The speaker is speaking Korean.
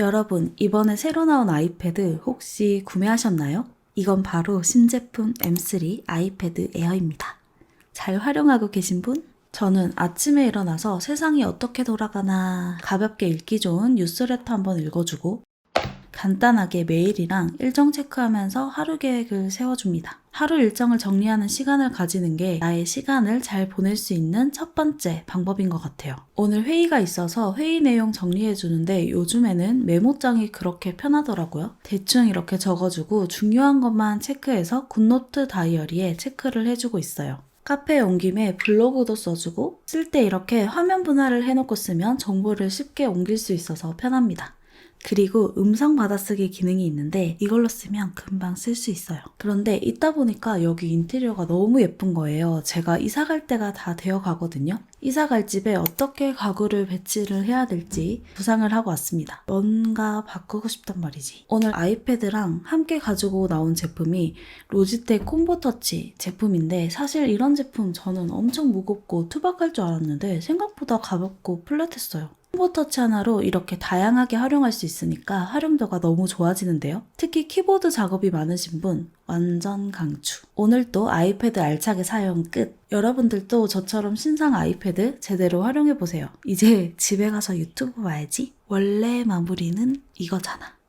여러분, 이번에 새로 나온 아이패드 혹시 구매하셨나요? 이건 바로 신제품 M3 아이패드 에어입니다. 잘 활용하고 계신 분? 저는 아침에 일어나서 세상이 어떻게 돌아가나 가볍게 읽기 좋은 뉴스레터 한번 읽어주고 간단하게 메일이랑 일정 체크하면서 하루 계획을 세워줍니다. 하루 일정을 정리하는 시간을 가지는 게 나의 시간을 잘 보낼 수 있는 첫 번째 방법인 것 같아요. 오늘 회의가 있어서 회의 내용 정리해 주는데 요즘에는 메모장이 그렇게 편하더라고요. 대충 이렇게 적어주고 중요한 것만 체크해서 굿노트 다이어리에 체크를 해주고 있어요. 카페에 온 김에 블로그도 써주고 쓸 때 이렇게 화면 분할을 해놓고 쓰면 정보를 쉽게 옮길 수 있어서 편합니다. 그리고 음성 받아쓰기 기능이 있는데 이걸로 쓰면 금방 쓸 수 있어요. 그런데 있다 보니까 여기 인테리어가 너무 예쁜 거예요. 제가 이사 갈 때가 다 되어 가거든요. 이사 갈 집에 어떻게 가구를 배치를 해야 될지 구상을 하고 왔습니다. 뭔가 바꾸고 싶단 말이지. 오늘 아이패드랑 함께 가지고 나온 제품이 로지텍 콤보터치 제품인데 사실 이런 제품 저는 엄청 무겁고 투박할 줄 알았는데 생각보다 가볍고 플랫했어요. 콤보터치 하나로 이렇게 다양하게 활용할 수 있으니까 활용도가 너무 좋아지는데요. 특히 키보드 작업이 많으신 분 완전 강추. 오늘도 아이패드 알차게 사용 끝. 여러분들도 저처럼 신상 아이패드 제대로 활용해 보세요. 이제 집에 가서 유튜브 봐야지. 원래 마무리는 이거잖아.